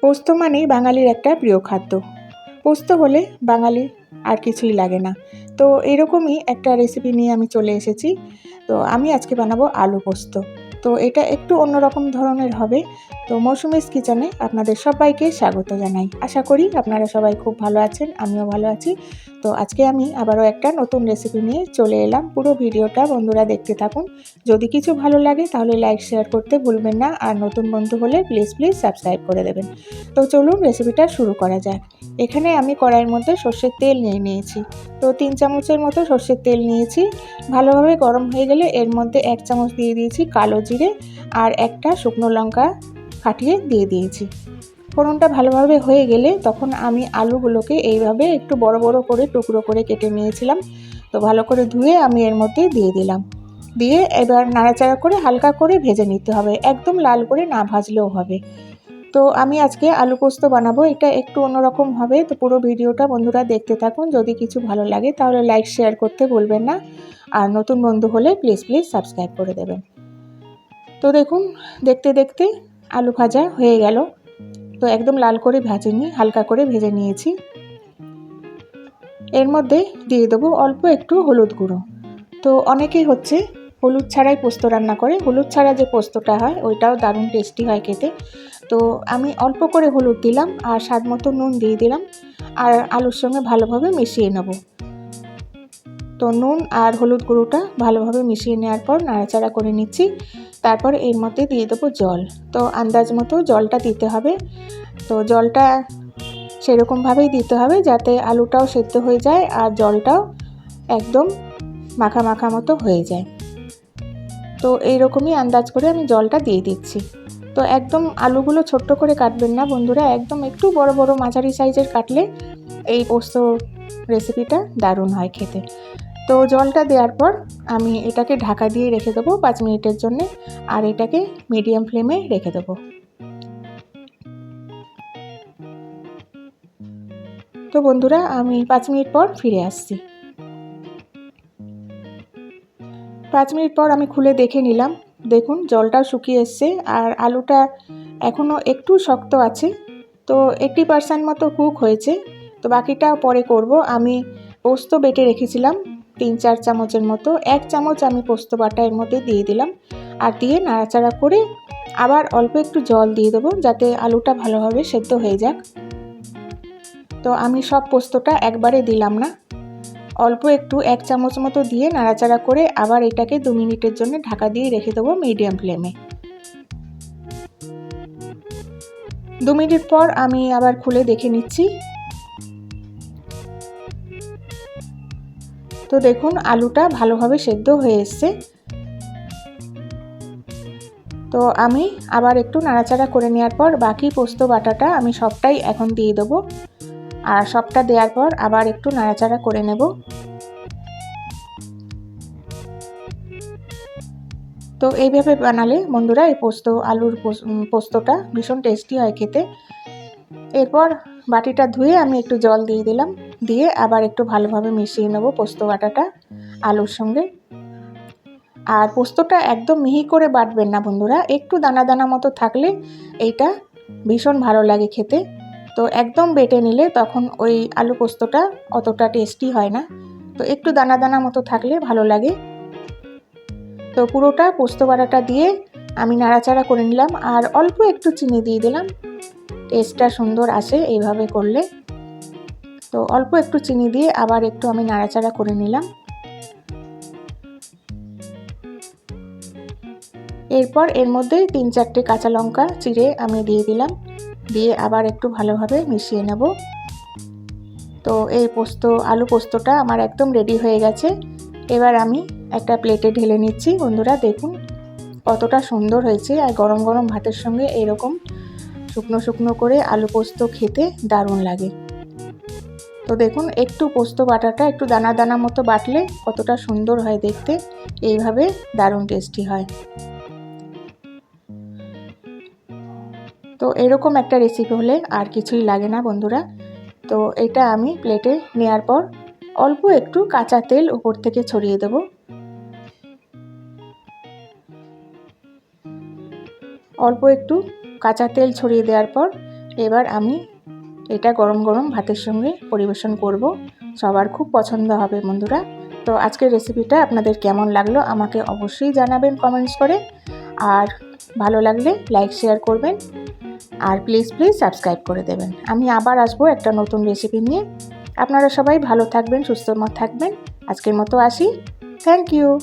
পোস্ত মানেই বাঙালির একটা প্রিয় খাদ্য। পোস্ত হলে বাঙালি আর কিছুই লাগে না। তো এরকমই একটা রেসিপি নিয়ে আমি চলে এসেছি। তো আমি আজকে বানাবো আলু পোস্ত। তো এটা একটু অন্যরকম ধরনের হবে। তো মৌসুমিস কিচেনে আপনাদের সবাইকে স্বাগত জানাই। আশা করি আপনারা সবাই খুব ভালো আছেন, আমিও ভালো আছি। তো আজকে আমি আবারও একটা নতুন রেসিপি নিয়ে চলে এলাম। পুরো ভিডিওটা বন্ধুরা দেখতে থাকুন। যদি কিছু ভালো লাগে তাহলে লাইক শেয়ার করতে ভুলবেন না। আর নতুন বন্ধু হলে প্লিজ প্লিজ সাবস্ক্রাইব করে দেবেন। তো চলুন রেসিপিটা শুরু করা যাক। এখানে আমি কড়াইয়ের মধ্যে সর্ষের তেল নিয়ে নিয়েছি। তো তিন চামচের মতো সর্ষের তেল নিয়েছি। ভালোভাবে গরম হয়ে গেলে এর মধ্যে এক চামচ দিয়ে দিয়েছি কালো জিরে আর একটা শুকনো লঙ্কা। ফাটিয়ে দিয়ে দিয়েছি। ফোড়নটা ভালোভাবে হয়ে গেলে তখন আমি আলুগুলোকে এইভাবে একটু বড় বড় করে টুকরো করে কেটে নিয়েছিলাম। তো ভালো করে ধুয়ে আমি এর মধ্যে দিয়ে দিলাম। দিয়ে এবার নাড়াচাড়া করে হালকা করে ভেজে নিতে হবে। একদম লাল করে না ভাজলেও হবে। তো আমি আজকে আলু পোস্ত বানাবো। এটা একটু অন্যরকম হবে। তো পুরো ভিডিওটা বন্ধুরা দেখতে থাকুন। যদি কিছু ভালো লাগে তাহলে লাইক, শেয়ার করতে ভুলবেন না। আর নতুন বন্ধু হলে প্লিজ প্লিজ সাবস্ক্রাইব করে দেবেন। তো দেখুন, দেখতে দেখতে আলু ভাজা হয়ে গেল। তো একদম লাল করে ভাজিনি, হালকা করে ভেজে নিয়েছি। এর মধ্যে দিয়ে দেবো অল্প একটু হলুদ গুঁড়ো। তো অনেকেই হচ্ছে হলুদ ছাড়াই পোস্ত রান্না করে। হলুদ ছাড়া যে পোস্তটা হয়, ওইটাও দারুণ টেস্টি হয় খেতে। তো আমি অল্প করে হলুদ দিলাম আর স্বাদ মতো নুন দিয়ে দিলাম আর আলুর সঙ্গে ভালোভাবে মিশিয়ে নেব। তো নুন আর হলুদ গুঁড়োটা ভালোভাবে মিশিয়ে নেওয়ার পর নাড়াচাড়া করে নিচ্ছি। তারপর এর মধ্যে দিয়ে দেবো জল। তো আন্দাজ মতো জলটা দিতে হবে। তো জলটা সেরকমভাবেই দিতে হবে যাতে আলুটাও সেদ্ধ হয়ে যায় আর জলটাও একদম মাখা মাখা মতো হয়ে যায়। তো এইরকমই আন্দাজ করে আমি জলটা দিয়ে দিচ্ছি। তো একদম আলুগুলো ছোট্ট করে কাটবেন না বন্ধুরা, একদম একটু বড় বড় মাঝারি সাইজের কাটলে এই পোস্ত রেসিপিটা দারুণ হয় খেতে। তো জলটা দেওয়ার পর আমি এটাকে ঢাকা দিয়ে রেখে দেবো পাঁচ মিনিটের জন্যে, আর এটাকে মিডিয়াম ফ্লেমে রেখে দেবো। তো বন্ধুরা, আমি পাঁচ মিনিট পর ফিরে আসছি। পাঁচ মিনিট পর আমি খুলে দেখে নিলাম, দেখুন জলটা শুকিয়ে এসছে, আর আলুটা এখনও একটু শক্ত আছে। তো এইট্টি পারসেন্ট মতো কুক হয়েছে, তো বাকিটা পরে করব। আমি পোস্ত বেটে রেখেছিলাম তিন চার চামচের মতো, এক চামচ আমি পোস্ত বাটা এর মধ্যে দিয়ে দিলাম। আর দিয়ে নাড়াচাড়া করে আবার অল্প একটু জল দিয়ে দেবো যাতে আলুটা ভালোভাবে সেদ্ধ হয়ে যাক। তো আমি সব পোস্তটা একবারে দিলাম না। অল্প একটু এক চামচ মতো দিয়ে নাড়াচাড়া করে আবার এটাকে দু মিনিটের জন্য ঢাকা দিয়ে রেখে দেবো মিডিয়াম ফ্লেমে। দু মিনিট পর আমি আবার খুলে দেখে নিচ্ছি। তো দেখুন, আলুটা ভালোভাবে সেদ্ধ হয়ে এসছে। তো আমি আবার একটু নাড়াচাড়া করে নেওয়ার পর বাকি পোস্ত বাটাটা আমি সবটাই এখন দিয়ে দেবো। আর সবটা দেওয়ার পর আবার একটু নাড়াচাড়া করে নেব। তো এইভাবে বানালে বন্ধুরা এই পোস্ত, আলুর পোস্তটা ভীষণ টেস্টি হয় খেতে। এরপর বাটিটা ধুয়ে আমি একটু জল দিয়ে দিলাম। দিয়ে আবার একটু ভালোভাবে মিশিয়ে নেব পোস্ত বাটাটা আলুর সঙ্গে। আর পোস্তটা একদম মিহি করে বাটবেন না বন্ধুরা, একটু দানা দানা মতো থাকলে এইটা ভীষণ ভালো লাগে খেতে। তো একদম বেটে নিলে তখন ওই আলু পোস্তটা অতটা টেস্টি হয় না। তো একটু দানা দানা মতো থাকলে ভালো লাগে। তো পুরোটা পোস্ত বাটাটা দিয়ে আমি নাড়াচাড়া করে নিলাম আর অল্প একটু চিনি দিয়ে দিলাম। টেস্টটা সুন্দর আসে, এইভাবে করলে। তো অল্প একটু চিনি দিয়ে আবার একটু আমি নাড়াচাড়া করে নিলাম। এরপর এর মধ্যে তিন চারটে কাঁচা লঙ্কা চিড়ে আমি দিয়ে দিলাম। দিয়ে আবার একটু ভালোভাবে মিশিয়ে নেব। তো এই পোস্ত, আলু পোস্তটা আমার একদম রেডি হয়ে গেছে। এবার আমি একটা প্লেটে ঢেলে নিচ্ছি। বন্ধুরা, দেখুন কতটা সুন্দর হয়েছে। আর গরম গরম ভাতের সঙ্গে এরকম শুকনো শুকনো করে আলু পোস্ত খেতে দারুণ লাগে। তো দেখুন, একটু পোস্ত বাটাটা একটু দানা দানা মতো বাটলে কতটা সুন্দর হয় দেখতে। এইভাবে দারুণ টেস্টি হয়। তো এরকম একটা রেসিপি হলে আর কিছুই লাগে না বন্ধুরা। তো এটা আমি প্লেটে নেওয়ার পর অল্প একটু কাঁচা তেল উপর থেকে ছড়িয়ে দেব। অল্প একটু কাঁচা তেল ছড়িয়ে দেওয়ার পর এবার আমি এটা গরম গরম ভাতের সঙ্গে পরিবেশন করব। সবার খুব পছন্দ হবে বন্ধুরা। তো আজকের রেসিপিটা আপনাদের কেমন লাগল আমাকে অবশ্যই জানাবেন কমেন্টস করে। আর ভালো লাগলে লাইক শেয়ার করবেন। আর প্লিজ প্লিজ সাবস্ক্রাইব করে দেবেন। আমি আবার আসব একটা নতুন রেসিপি নিয়ে। আপনারা সবাই ভালো থাকবেন, সুস্থ থাকবেন। আজকের মতো আসি। Thank you